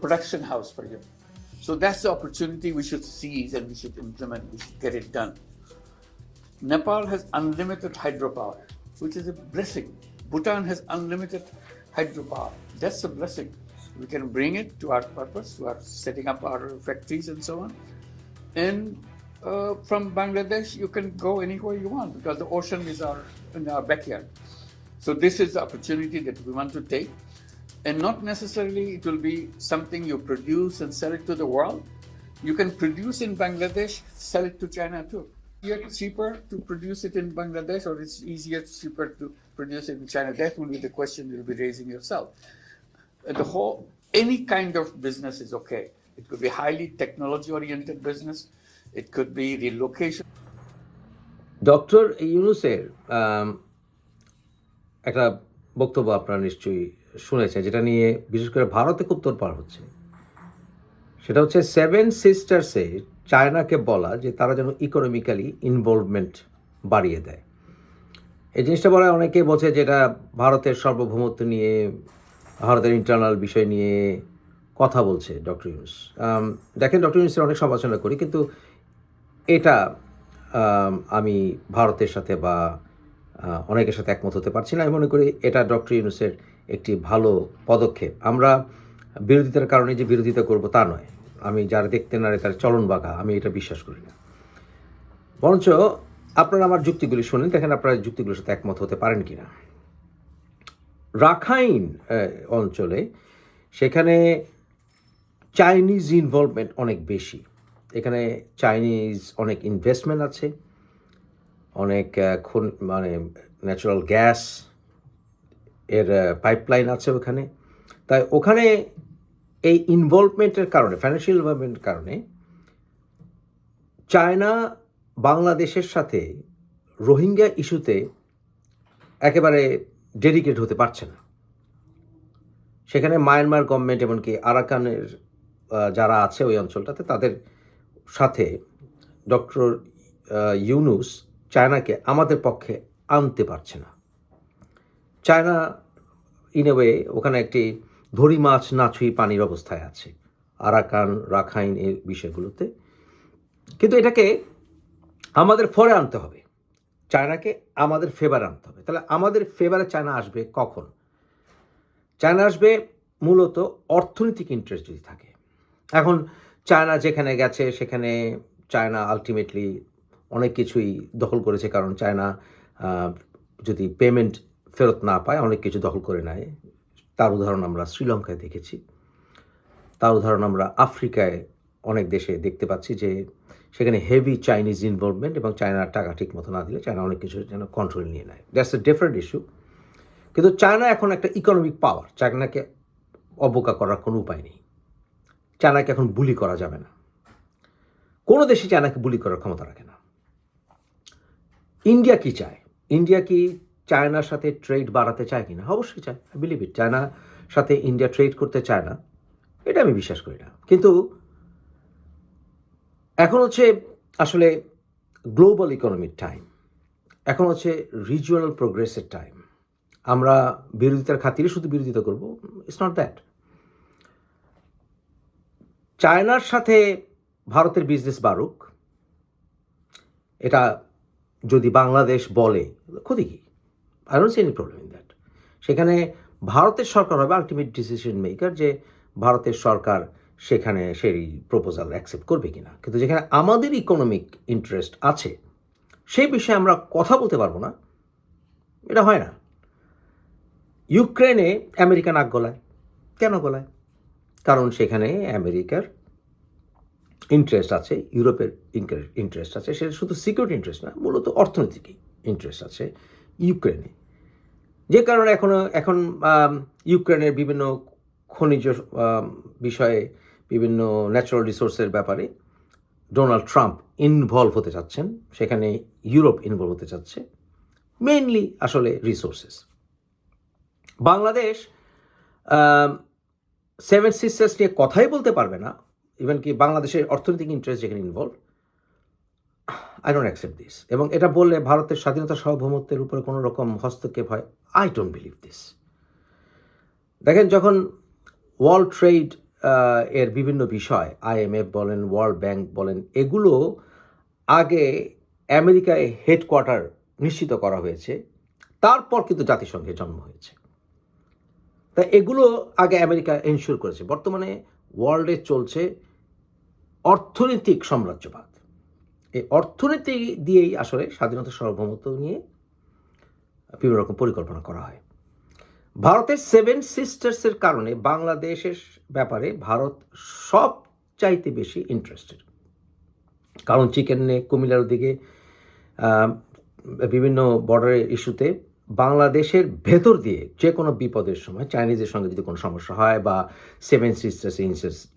production house for you. So that's the opportunity we should seize and we should implement, we should get it done. Nepal has unlimited hydropower, which is a blessing. Bhutan has unlimited hydropower. That's a blessing. We can bring it to our purpose, to our setting up our factories and so on. And uh, from Bangladesh, you can go anywhere you want because the ocean is our in our backyard. So this is the opportunity that we want to take, and not necessarily it will be something you produce and sell it to the world. You can produce in Bangladesh, sell it to China too. It's cheaper to produce it in Bangladesh, or it's easier, cheaper to produce it in China. That will be the question you'll be raising yourself. Uh, The whole any kind of business is okay. It could be highly technology-oriented business. It could be relocation. Doctor ইউনুসের আম, একটা বক্তব্য আপনারা নিশ্চয়ই শুনেছেন, যেটা নিয়ে বিশেষ করে ভারতে খুব তোলপাড় হচ্ছে। সেটা হচ্ছে সেভেন সিস্টার্সে চায়নাকে বলা যে তারা যেন ইকোনমিক্যালি ইনভলভমেন্ট বাড়িয়ে দেয়। এই জিনিসটা বলা অনেকে বলছে যেটা ভারতের সার্বভৌমত্ব নিয়ে, ভারতের ইন্টারনাল বিষয় নিয়ে কথা বলছে ডক্টর ইউনুস। দেখেন ডক্টর ইউনুসের অনেক সমালোচনা করি, কিন্তু এটা, আমি ভারতের সাথে বা অনেকের সাথে একমত হতে পারছি না। আমি মনে করি এটা ডক্টর ইউনুসের একটি ভালো পদক্ষেপ। আমরা বিরোধিতার কারণে যে বিরোধিতা করব তা নয়। আমি যারা দেখতে না তার চলন বাঁকা, আমি এটা বিশ্বাস করি না। বরঞ্চ আপনারা আমার যুক্তিগুলি শোনেন, দেখেন আপনারা যুক্তিগুলোর সাথে একমত হতে পারেন কি না রাখাইন অঞ্চলে সেখানে চাইনিজ ইনভলভমেন্ট অনেক বেশি। এখানে চাইনিজ অনেক ইনভেস্টমেন্ট আছে, অনেক মানে ন্যাচারাল গ্যাস এর পাইপলাইন আছে ওখানে। তাই ওখানে এই ইনভলভমেন্টের কারণে ফাইন্যান্সিয়াল ইনভলভমেন্টের কারণে চায়না বাংলাদেশের সাথে রোহিঙ্গা ইস্যুতে একেবারে ডেডিকেট হতে পারছে না। সেখানে মায়ানমার গভর্নমেন্ট এমনকি আরাকানের যারা আছে ওই অঞ্চলটাতে, তাদের সাথে ডক্টর ইউনুস চায়নাকে আমাদের পক্ষে আনতে পারছে না। চায়না ইন এ ওয়ে ওখানে একটি ধরি মাছ না ছুঁই পানির অবস্থায় আছে। আরাকান, রাখাইন এই বিষয়গুলোতে। কিন্তু এটাকে আমাদের ফরে আনতে হবে। চায়নাকে আমাদের ফেভারে আনতে হবে। তাহলে আমাদের ফেভারে চায়না আসবে কখন? চায়না আসবে মূলত অর্থনৈতিক ইন্টারেস্ট যদি থাকে। এখন চায়না যেখানে গেছে, সেখানে চায়না আলটিমেটলি অনেক কিছুই দখল করেছে। কারণ চায়না যদি পেমেন্ট ফেরত না পায়, অনেক কিছু দখল করে নেয়। তার উদাহরণ আমরা শ্রীলঙ্কায় দেখেছি। তার উদাহরণ আমরা আফ্রিকায় অনেক দেশে দেখতে পাচ্ছি যে সেখানে হেভি চাইনিজ ইনভলভমেন্ট এবং চায়নার টাকা ঠিক মতো না দিলে চায়না অনেক কিছু যেন কন্ট্রোল নিয়ে নেয়। দ্যাটস এ ডিফারেন্ট ইস্যু কিন্তু চায়না এখন একটা ইকোনমিক পাওয়ার চায়নাকে অবজ্ঞা করার কোনো উপায় নেই। চায়নাকে এখন বুলি করা যাবে না। কোনো দেশে চায়নাকে বুলি করার ক্ষমতা রাখে না। ইন্ডিয়া কি চায়? ইন্ডিয়া কি চায়নার সাথে ট্রেড বাড়াতে চায় কিনা? অবশ্যই চায়। আই বিলিভ ইট চায়নার সাথে ইন্ডিয়া ট্রেড করতে চায় না, এটা আমি বিশ্বাস করি না। কিন্তু এখন হচ্ছে আসলে গ্লোবাল ইকোনমির টাইম এখন হচ্ছে রিজিওনাল প্রোগ্রেসের টাইম আমরা বিরোধিতার খাতিরে শুধু বিরোধিতা করব। ইটস নট দ্যাট চায়নার সাথে ভারতের বিজনেস বাড়ুক, এটা যদি বাংলাদেশ বলে, ক্ষতি কি? I don't see any problem in that সেখানে ভারতের সরকার হবে আলটিমেট ডিসিশন মেকার যে ভারতের সরকার সেখানে সেই প্রপোজাল অ্যাকসেপ্ট করবে কিনা। কিন্তু যেখানে আমাদের ইকোনমিক ইন্টারেস্ট আছে, সেই বিষয়ে আমরা কথা বলতে পারব না। এটা হয় না। ইউক্রেনে আমেরিকা নাক গলায়। কেন গলায়? কারণ সেখানে আমেরিকার ইন্টারেস্ট আছে, ইউরোপের ইন্টারেস্ট আছে, সেটা শুধু সিকিউরিটি ইন্টারেস্ট না, মূলত অর্থনৈতিক ইন্টারেস্ট আছে ইউক্রেনে। যে কারণে এখনও এখন ইউক্রেনের বিভিন্ন খনিজ বিষয়ে বিভিন্ন ন্যাচারাল রিসোর্সের ব্যাপারে ডোনাল্ড ট্রাম্প ইনভলভ হতে চাচ্ছেন। সেখানে ইউরোপ ইনভলভ হতে চাচ্ছে। মেইনলি আসলে রিসোর্সেস বাংলাদেশ সেভেন সিস্টার্স নিয়ে কথাই বলতে পারবে না। ইভেন কি বাংলাদেশের অর্থনৈতিক ইন্টারেস্ট যেখানে involve I don't accept this এবং এটা বললে ভারতের স্বাধীনতা সার্বভৌমত্বের উপরে কোনো রকম হস্তক্ষেপ হয়। আই ডোন্ট বিলিভ দিস দেখেন, যখন ওয়ার্ল্ড ট্রেড এর বিভিন্ন বিষয় আইএমএফ বলেন ওয়ার্ল্ড ব্যাংক বলেন, এগুলো আগে আমেরিকায় হেডকোয়ার্টার নিশ্চিত করা হয়েছে। তারপর কিন্তু জাতিসংঘে জন্ম হয়েছে। তা এগুলো আগে আমেরিকা এনশিওর করেছে। বর্তমানে ওয়ার্ল্ডে চলছে অর্থনৈতিক সাম্রাজ্যবাদ। এই অর্থনীতি দিয়েই আসলে স্বাধীনতা সার্বভৌমত্ব নিয়ে বিভিন্ন রকম পরিকল্পনা করা হয়। ভারতের সেভেন সিস্টার্সের কারণে বাংলাদেশের ব্যাপারে ভারত সব চাইতে বেশি ইন্টারেস্টেড কারণ চিকেন নেক কুমিল্লার দিকে বিভিন্ন বর্ডারের ইস্যুতে বাংলাদেশের ভেতর দিয়ে যে কোনো বিপদের সময় চাইনিজের সঙ্গে যদি কোনো সমস্যা হয় বা সেভেন সিস্টার্স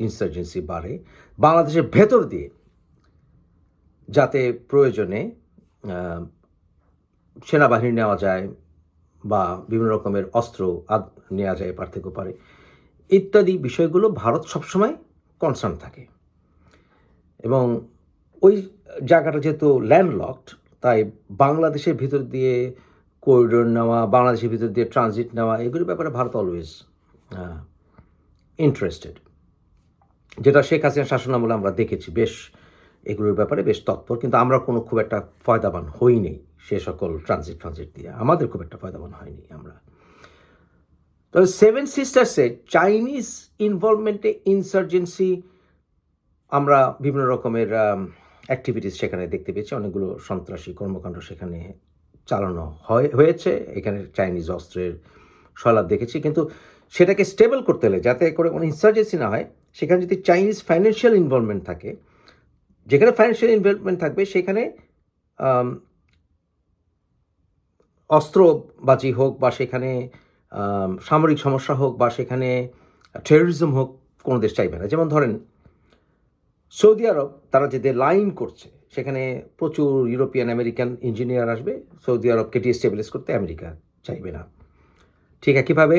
ইনসার্জেন্সি বাড়ে, বাংলাদেশের ভেতর দিয়ে যাতে প্রয়োজনে সেনাবাহিনী নেওয়া যায় বা বিভিন্ন রকমের অস্ত্র নেওয়া যায় এপার থেকে পারে। ইত্যাদি বিষয়গুলো ভারত সবসময় কনসার্ন থাকে। এবং ওই জায়গাটা যেহেতু ল্যান্ডলকড তাই বাংলাদেশের ভিতর দিয়ে করিডোর নেওয়া, বাংলাদেশের ভিতর দিয়ে ট্রানজিট নেওয়া, এগুলোর ব্যাপারে ভারত অলওয়েজ ইন্টারেস্টেড যেটা শেখ হাসিনা শাসনামলে আমরা দেখেছি বেশ এগুলোর ব্যাপারে বেশ তৎপর, কিন্তু আমরা কোনো খুব একটা ফয়দাবান হইনি সে সকল ট্রানজিট ট্রানজিট দিয়ে। আমাদের খুব একটা ফয়দাবান হয়নি আমরা। তবে সেভেন সিস্টার্সে চাইনিজ ইনভলভমেন্টে ইনসার্জেন্সি আমরা বিভিন্ন রকমের অ্যাক্টিভিটিস সেখানে দেখতে পেয়েছি। অনেকগুলো সন্ত্রাসী কর্মকাণ্ড সেখানে চালানো হয়, হয়েছে। এখানে চাইনিজ অস্ত্রের সলাপ দেখেছি। কিন্তু সেটাকে স্টেবল করতে হলে, যাতে করে কোনো ইনসার্জেন্সি না হয়, সেখানে যদি চাইনিজ ফাইন্যান্সিয়াল ইনভলভমেন্ট থাকে যেখানে ফাইন্যান্সিয়াল ইনভলভমেন্ট থাকবে, সেখানে অস্ত্রবাজি হোক বা সেখানে সামরিক সমস্যা হোক বা সেখানে টেরোরিজম হোক, কোনো দেশ চাইবে না। যেমন ধরেন, সৌদি আরব, তারা যে লাইন করছে, সেখানে প্রচুর ইউরোপিয়ান, আমেরিকান ইঞ্জিনিয়ার আসবে। সৌদি আরবকে ডিস্টেবিলাইজ করতে আমেরিকা চাইবে না। ঠিক একইভাবে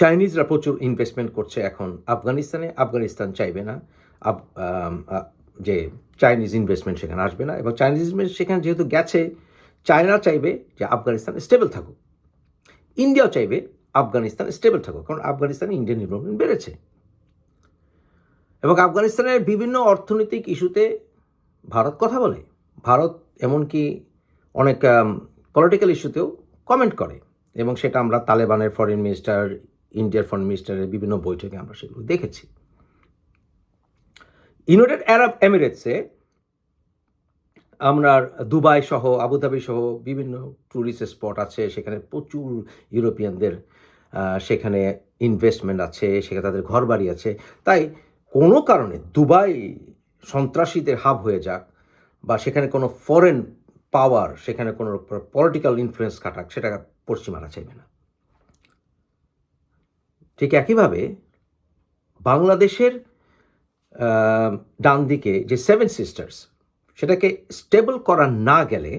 চাইনিজরা প্রচুর ইনভেস্টমেন্ট করছে এখন আফগানিস্তানে। আফগানিস্তান চাইবে না। যে চাইনিজ ইনভেস্টমেন্ট সেখানে আসবে না এবং চাইনিজ ইনভেস্টমেন্ট সেখানে যেহেতু গেছে চায়না চাইবে যে আফগানিস্তান স্টেবল থাকুক। ইন্ডিয়াও চাইবে আফগানিস্তান স্টেবল থাকুক, কারণ আফগানিস্তানে ইন্ডিয়ান ইনভলভমেন্ট বেড়েছে। এবং আফগানিস্তানের বিভিন্ন অর্থনৈতিক ইস্যুতে ভারত কথা বলে। ভারত এমনকি অনেক পলিটিক্যাল ইস্যুতেও কমেন্ট করে। এবং সেটা আমরা তালেবানের ফরেন মিনিস্টার ইন্ডিয়ার ফরেন মিনিস্টারের বিভিন্ন বৈঠকে আমরা সেগুলো দেখেছি। ইউনাইটেড আরব এমিরেটসে আমরা দুবাই সহ, আবুধাবি সহ বিভিন্ন ট্যুরিস্ট স্পট আছে, সেখানে প্রচুর ইউরোপিয়ানদের সেখানে ইনভেস্টমেন্ট আছে, সেখানে তাদের ঘরবাড়ি আছে। তাই কোনো কারণে দুবাই সন্ত্রাসীদের হাব হয়ে যাক বা সেখানে কোনো ফরেন পাওয়ার সেখানে কোনো পলিটিক্যাল ইনফ্লুয়েন্স খাটাক, সেটা পশ্চিমারা চাইবে না। ঠিক একইভাবে বাংলাদেশের ডান দিকে যে সেভেন সিস্টার্স সেটাকে স্টেবল করা না গেলে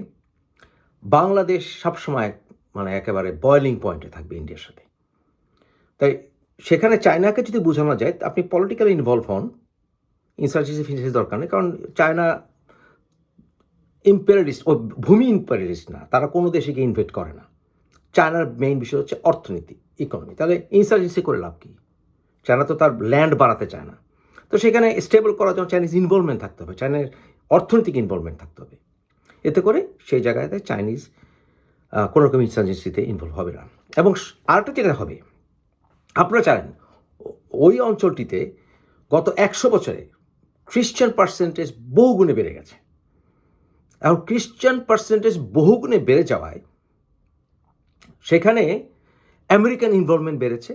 বাংলাদেশ সবসময় মানে একেবারে বয়লিং পয়েন্টে থাকবে ইন্ডিয়ার সাথে। তাই সেখানে চায়নাকে যদি বোঝানো যায়, আপনি পলিটিক্যাল ইনভলভ হন ইনসার্জেন্সি ফিন্সার্জেন্সি দরকার নেই, কারণ চায়না ইম্পেরিয়ালিস্ট ও ভূমি ইম্পেরিয়ালিস্ট না, তারা কোনো দেশে গিয়ে ইনভেস্ট করে না। চায়নার মেইন বিষয় হচ্ছে অর্থনীতি ইকোনমি তাহলে ইনসার্জেন্সি করে লাভ কী? চায়না তো তার ল্যান্ড বাড়াতে চায় না। তো সেখানে স্টেবল করার জন্য চাইনিজ ইনভলভমেন্ট থাকতে হবে চায়নার অর্থনৈতিক ইনভলভমেন্ট থাকতে হবে। এতে করে সেই জায়গাতে চাইনিজ কোনো রকম ইনসার্জেন্সিতে ইনভলভ হবে না। এবং আরেকটা যেটা হবে, আপনারা জানেন, ওই অঞ্চলটিতে গত একশো বছরে খ্রিশ্চান পার্সেন্টেজ বহুগুণে বেড়ে গেছে। এখন খ্রিশ্চান পার্সেন্টেজ বহুগুণে বেড়ে যাওয়ায় সেখানে আমেরিকান ইনভলভমেন্ট বেড়েছে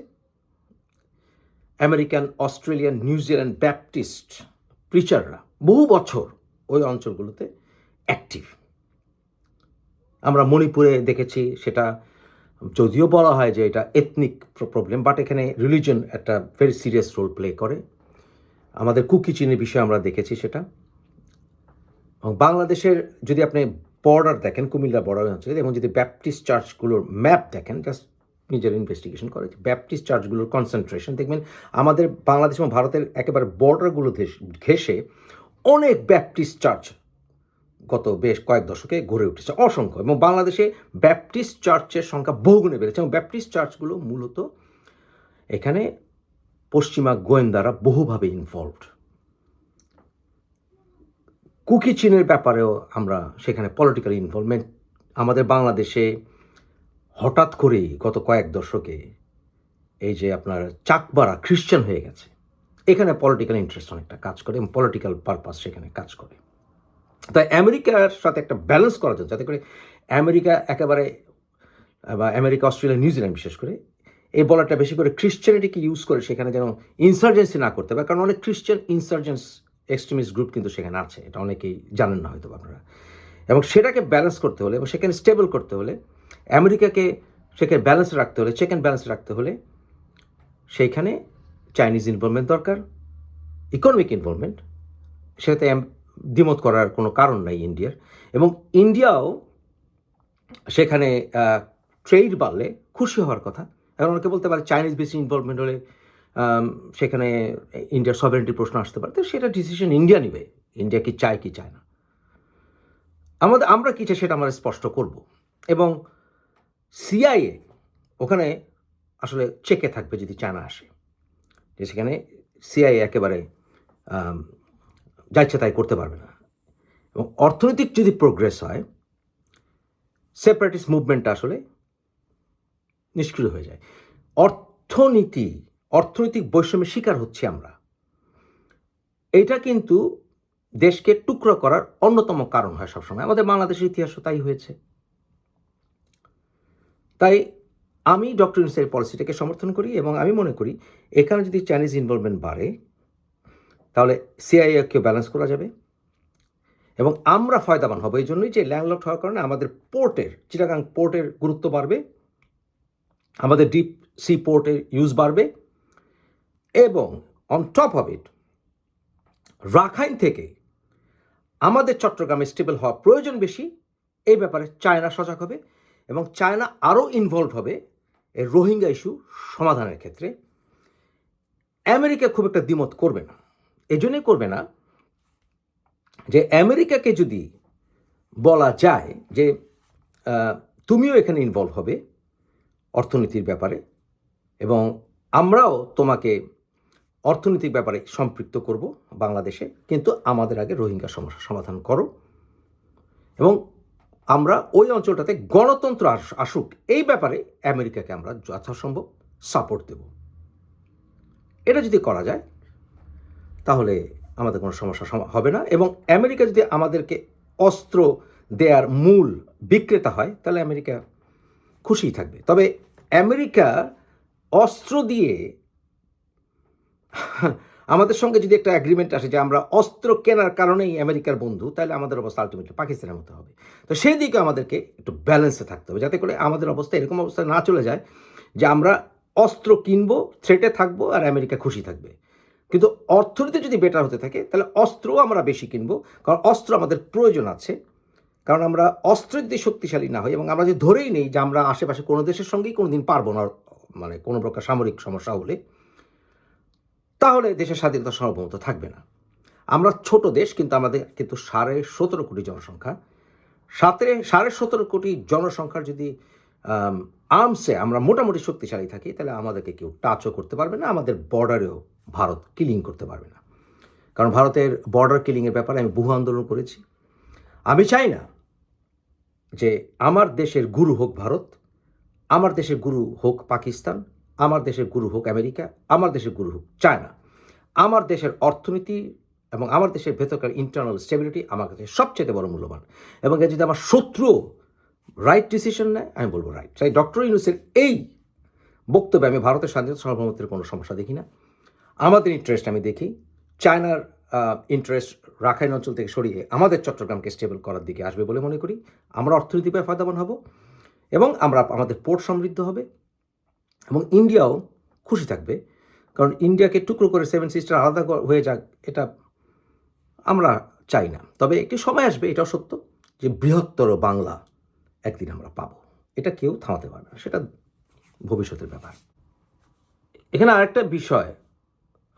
American, Australian New Zealand Baptist প্রিচাররা বহু বছর ওই অঞ্চলগুলোতে অ্যাক্টিভ আমরা মণিপুরে দেখেছি, সেটা যদিও বলা হয় যে এটা এথনিক প্রবলেম বাট এখানে রিলিজন একটা ভেরি সিরিয়াস রোল প্লে করে। আমাদের কুকি চিনের বিষয়ে আমরা দেখেছি সেটা। এবং বাংলাদেশের যদি আপনি বর্ডার দেখেন, কুমিল্লা বর্ডার অঞ্চলে এবং যদি ব্যাপটিস্ট চার্চগুলোর ম্যাপ দেখেন জাস্ট নিজের ইনভেস্টিগেশন করে। ব্যাপটিস্ট চার্চগুলোর কনসেন্ট্রেশন দেখবেন আমাদের বাংলাদেশ এবং ভারতের একেবারে বর্ডারগুলো ঘেসে অনেক ব্যাপটিস্ট চার্চ গত বেশ কয়েক দশকে গড়ে উঠেছে। অসংখ্য। এবং বাংলাদেশে ব্যাপটিস্ট চার্চের সংখ্যা বহুগুণে বেড়েছে। এবং ব্যাপটিস্ট চার্চগুলো মূলত এখানে পশ্চিমা গোয়েন্দারা বহুভাবে ইনভলভড কুকি চীনের ব্যাপারেও আমরা সেখানে পলিটিক্যাল ইনভলভমেন্ট আমাদের বাংলাদেশে হঠাৎ করেই গত কয়েক দশকে এই যে আপনার চাকবারা খ্রিশ্চান হয়ে গেছে, এখানে পলিটিক্যাল ইন্টারেস্ট অনেকটা কাজ করে এবং পলিটিক্যাল পারপাস সেখানে কাজ করে। তাই আমেরিকার সাথে একটা ব্যালেন্স করা যায় যাতে করে আমেরিকা একেবারে, বা আমেরিকা, অস্ট্রেলিয়া নিউজিল্যান্ড বিশেষ করে, এই বলাটা বেশি করে খ্রিশ্চানিটিকে ইউজ করে সেখানে যেন ইনসার্জেন্সি না করতে পারে, কারণ অনেক খ্রিশ্চান ইনসার্জেন্স এক্সট্রিমিস্ট গ্রুপ কিন্তু সেখানে আছে, এটা অনেকেই জানেন না হয়তো আপনারা। এবং সেটাকে ব্যালেন্স করতে হলে এবং সেখানে স্টেবল করতে হলে আমেরিকাকে সেখানে ব্যালেন্স রাখতে হলে চেক অ্যান্ড ব্যালেন্স রাখতে হলে সেইখানে চাইনিজ ইনভলভমেন্ট দরকার ইকোনমিক ইনভলভমেন্ট সেটাতে দ্বিমত করার কোনো কারণ নাই ইন্ডিয়ার। এবং ইন্ডিয়াও সেখানে ট্রেড বাড়লে খুশি হওয়ার কথা। এখন অনেকে বলতে পারে চাইনিজ বেশি ইনভলভমেন্ট হলে সেখানে ইন্ডিয়ার সভারেন্টির প্রশ্ন আসতে পারে। তো সেটা ডিসিশন ইন্ডিয়া নেবে। ইন্ডিয়া কি চায় কি চায় না। আমাদের, আমরা কী চাই সেটা আমরা স্পষ্ট করব। এবং সিআইএ ওখানে আসলে চেকে থাকবে যদি চায়না আসে। যে সেখানে সিআইএ একেবারে যাচ্ছে তাই করতে পারবে না। এবং অর্থনৈতিক যদি প্রোগ্রেস হয় সেপারেটিস্ট মুভমেন্টটা আসলে নিষ্ক্রিয় হয়ে যায়। অর্থনীতি, অর্থনৈতিক বৈষম্যের শিকার হচ্ছি আমরা। এটা কিন্তু দেশকে টুকরো করার অন্যতম কারণ হয় সবসময়। আমাদের বাংলাদেশের ইতিহাসও তাই হয়েছে। তাই আমি ডক্টর ইউনুসের পলিসিটাকে সমর্থন করি এবং আমি মনে করি এখানে যদি চাইনিজ ইনভলভমেন্ট বাড়ে, তাহলে সিআইএকে ব্যালেন্স করা যাবে এবং আমরা ফয়দাবান হব। এই জন্যই যে ল্যান্ডলক হওয়ার কারণে আমাদের পোর্টের চিটাগাং পোর্টের গুরুত্ব বাড়বে, আমাদের ডিপ সি পোর্টের ইউজ বাড়বে এবং on top of it Rakhine থেকে আমাদের চট্টগ্রামে স্টেবল হওয়া প্রয়োজন বেশি। এই ব্যাপারে চায়না সজাগ হবে। এবং চায়না আরও ইনভলভ হবে এই রোহিঙ্গা ইস্যু সমাধানের ক্ষেত্রে। আমেরিকা খুব একটা দ্বিমত করবে না। এই জন্যই করবে না যে আমেরিকাকে যদি বলা যায় যে তুমিও এখানে ইনভলভ হবে অর্থনীতির ব্যাপারে এবং আমরাও তোমাকে অর্থনৈতিক ব্যাপারে সম্পৃক্ত করব বাংলাদেশে, কিন্তু আমাদের আগে রোহিঙ্গা সমস্যা সমাধান করো। এবং আমরা ওই অঞ্চলটাতে গণতন্ত্র আস- আসুক, এই ব্যাপারে আমেরিকাকে আমরা যথাসম্ভব সাপোর্ট দেব। এটা যদি করা যায়, তাহলে আমাদের কোনো সমস্যা সম- হবে না এবং আমেরিকা যদি আমাদেরকে অস্ত্র দেয়ার মূল বিক্রেতা হয়, তাহলে আমেরিকা খুশিই থাকবে। তবে আমেরিকা অস্ত্র দিয়ে আমাদের সঙ্গে যদি একটা অ্যাগ্রিমেন্ট আসে যে আমরা অস্ত্র কেনার কারণেই আমেরিকার বন্ধু, তাহলে আমাদের অবস্থা আলটিমেটলি পাকিস্তানের মতো হবে। তো সেই দিকে আমাদেরকে একটু ব্যালেন্সে থাকতে হবে, যাতে করে আমাদের অবস্থা এরকম অবস্থায় না চলে যায় যে আমরা অস্ত্র কিনবো থ্রেটে থাকব আর আমেরিকা খুশি থাকবে। কিন্তু অর্থনীতি যদি বেটার হতে থাকে, তাহলে অস্ত্রও আমরা বেশি কিনবো, কারণ অস্ত্র আমাদের প্রয়োজন আছে। কারণ আমরা অস্ত্র যদি শক্তিশালী না হই এবং আমরা যদি ধরেই নেই যে আমরা আশেপাশে কোনো দেশের সঙ্গেই কোনো দিন পারব না মানে কোনো প্রকার সামরিক সমস্যা হলে তাহলে দেশের স্বাধীনতা সার্বভৌমত্ব থাকবে না। আমরা ছোট দেশ, কিন্তু আমাদের কিন্তু সাড়ে সতেরো কোটি জনসংখ্যা। সাতে, সাড়ে সতেরো কোটি জনসংখ্যার যদি আর্মসে আমরা মোটামুটি শক্তিশালী থাকি, তাহলে আমাদেরকে কেউ টাচও করতে পারবে না, আমাদের বর্ডারেও ভারত কিলিং করতে পারবে না। কারণ ভারতের বর্ডার কিলিংয়ের ব্যাপারে আমি বহু আন্দোলন করেছি। আমি চাই না যে আমার দেশের গুরু হোক ভারত, আমার দেশের গুরু হোক পাকিস্তান আমার দেশের গুরু হোক আমেরিকা, আমার দেশের গুরু হোক চায়না, আমার দেশের অর্থনীতি এবং আমার দেশের ভেতরকার ইন্টারনাল স্টেবিলিটি আমার কাছে সবচেয়ে বড় মূল্যবান। এবং যদি আমার শত্রু রাইট ডিসিশন নেয়, আমি বলব রাইট তাই ডক্টর ইউনুসের এই বক্তব্যে আমি ভারতের স্বাধীনতা সার্বভৌমত্বের কোনো সমস্যা দেখি না। আমাদের ইন্টারেস্ট আমি দেখি। চায়নার ইন্টারেস্ট রাখাইন অঞ্চল থেকে সরিয়ে আমাদের চট্টগ্রামকে স্টেবল করার দিকে আসবে বলে মনে করি। আমরা অর্থনীতি পায় ফায়দাবান হব এবং আমরা আমাদের পোর্ট সমৃদ্ধ হবে। এবং ইন্ডিয়াও খুশি থাকবে, কারণ ইন্ডিয়াকে টুকরো করে সেভেন সিস্টার আলাদা হয়ে যাক, এটা আমরা চাই না। তবে একটি সময় আসবে, এটাও সত্য, যে বৃহত্তর বাংলা একদিন আমরা পাবো। এটা কেউ থামাতে পারবে না, সেটা ভবিষ্যতের ব্যাপার। এখানে আরেকটা বিষয়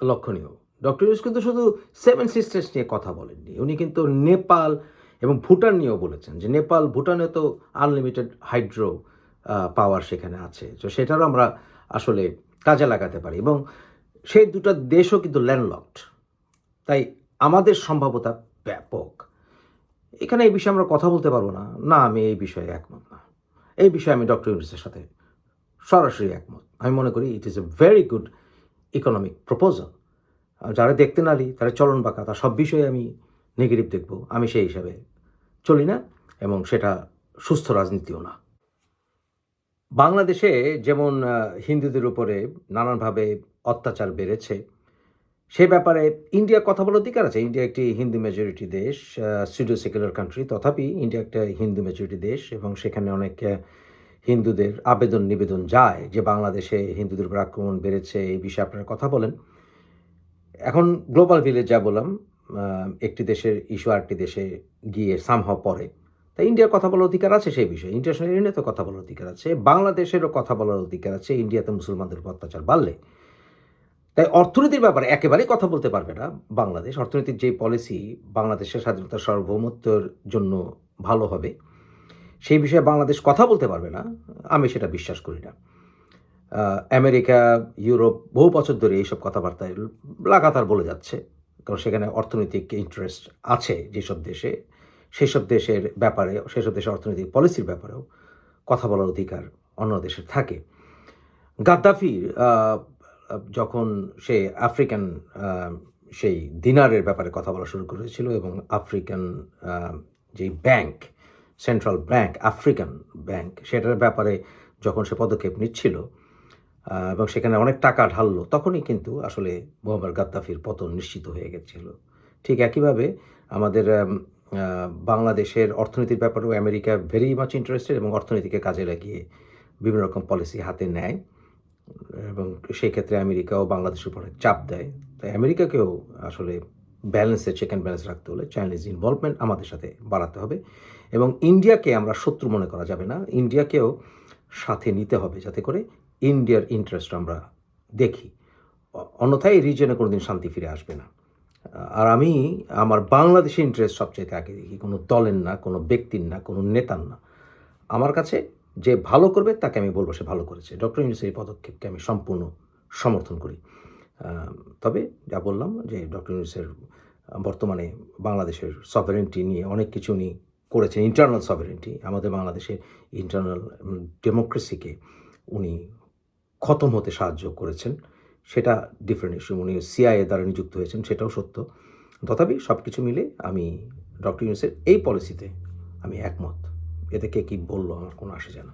লক্ষণীয়। ডক্টর ইউস কিন্তু শুধু সেভেন সিস্টার্স নিয়ে কথা বলেননি, উনি কিন্তু নেপাল এবং ভুটান নিয়েও বলেছেন, যে নেপাল ভুটানে তো আনলিমিটেড হাইড্রো পাওয়ার সেখানে আছে। তো সেটারও আমরা আসলে কাজে লাগাতে পারি এবং সেই দুটো দেশও কিন্তু ল্যান্ডলকড তাই আমাদের সম্ভাবতা ব্যাপক। এখানে এই বিষয়ে আমরা কথা বলতে পারব না। না, আমি এই বিষয়ে একমত না। এই বিষয়ে আমি ডক্টর ইউনিসের সাথে সরাসরি একমত। আমি মনে করি it is a very good economic proposal যারা দেখতে নারি, তারা চলন বাঁকা তার সব বিষয়ে আমি নেগেটিভ দেখব। আমি সেই হিসাবে চলি না এবং সেটা সুস্থ রাজনীতিও না। বাংলাদেশে যেমন হিন্দুদের উপরে নানানভাবে অত্যাচার বেড়েছে, সে ব্যাপারে ইন্ডিয়া কথা বলার অধিকার আছে। ইন্ডিয়া একটি হিন্দু মেজরিটি দেশ সুডো সেকুলার কান্ট্রি তথাপি ইন্ডিয়া একটা হিন্দু মেজরিটি দেশ এবং সেখানে অনেক হিন্দুদের আবেদন নিবেদন যায় যে বাংলাদেশে হিন্দুদের উপর আক্রমণ বেড়েছে, এই বিষয়ে আপনারা কথা বলেন। এখন গ্লোবাল ভিলেজ যা বললাম একটি দেশের ইস্যু আরেকটি দেশে গিয়ে সামহ পড়ে। তাই ইন্ডিয়ার কথা বলার অধিকার আছে সেই বিষয়ে। ইন্টারন্যাশনাল ইউনিয়নে কথা বলার অধিকার আছে, বাংলাদেশেরও কথা বলার অধিকার আছে, ইন্ডিয়াতে মুসলমানদের উপর অত্যাচার বাড়লে। তাই অর্থনীতির ব্যাপারে একেবারেই কথা বলতে পারবে না বাংলাদেশ। অর্থনীতির যে পলিসি বাংলাদেশের স্বাধীনতা সার্বভৌমত্বের জন্য ভালো হবে, সেই বিষয়ে বাংলাদেশ কথা বলতে পারবে না, আমি সেটা বিশ্বাস করি না। আমেরিকা, ইউরোপ বহু বছর ধরে এইসব কথাবার্তায় লাগাতার বলে যাচ্ছে, কারণ সেখানে অর্থনৈতিক ইন্টারেস্ট আছে যেসব দেশে। সেসব দেশের ব্যাপারে, সেসব দেশের অর্থনৈতিক পলিসির ব্যাপারেও কথা বলার অধিকার অন্য দেশের থাকে। গাদ্দাফির যখন সে আফ্রিকান সেই দিনারের ব্যাপারে কথা বলা শুরু করেছিল এবং আফ্রিকান যেই bank central bank African bank সেটার ব্যাপারে যখন সে পদক্ষেপ নিচ্ছিল এবং সেখানে অনেক টাকা ঢাললো, তখনই কিন্তু আসলে মোহাম্মদ গাদ্দাফির পতন নিশ্চিত হয়ে গেছিল। ঠিক একইভাবে আমাদের বাংলাদেশের অর্থনীতির ব্যাপারেও আমেরিকা ভেরি মাচ ইন্টারেস্টেড এবং অর্থনীতিকে কাজে লাগিয়ে বিভিন্ন রকম পলিসি হাতে নেয়। এবং সেই ক্ষেত্রে আমেরিকাও বাংলাদেশের উপরে চাপ দেয়। তাই আমেরিকাকেও আসলে ব্যালেন্সে চেক অ্যান্ড ব্যালেন্স রাখতে হলে চাইনিজ ইনভলভমেন্ট আমাদের সাথে বাড়াতে হবে। এবং ইন্ডিয়াকে আমরা শত্রু মনে করা যাবে না। ইন্ডিয়াকেও সাথে নিতে হবে যাতে করে ইন্ডিয়ার ইন্টারেস্ট আমরা দেখি। অন্যথায় এই রিজনে কোনোদিন শান্তি ফিরে আসবে না। আর আমি আমার বাংলাদেশের ইন্টারেস্ট সবচেয়ে আগে দেখি। কোনো দলের না, কোনো ব্যক্তির না, কোনো নেতার না। আমার কাছে যে ভালো করবে তাকে আমি বলব সে ভালো করেছে। ডক্টর ইউনুসের এই পদক্ষেপকে আমি সম্পূর্ণ সমর্থন করি। তবে যা বললাম যে ডক্টর ইউনুসের বর্তমানে বাংলাদেশের সভারেন্টি নিয়ে অনেক কিছু উনি করেছেন ইন্টারনাল সভারেন্টি আমাদের বাংলাদেশের ইন্টারনাল ডেমোক্রেসিকে উনি খতম হতে সাহায্য করেছেন। সেটা ডিফারেন্ট ইস্যু উনি সিআইএ দ্বারা নিযুক্ত হয়েছেন, সেটাও সত্য। তথাপি সব কিছু মিলে আমি ডক্টর ইউনুসের এই পলিসিতে আমি একমত। এতে কে কী বলল আমার কোনো আসে যায় না।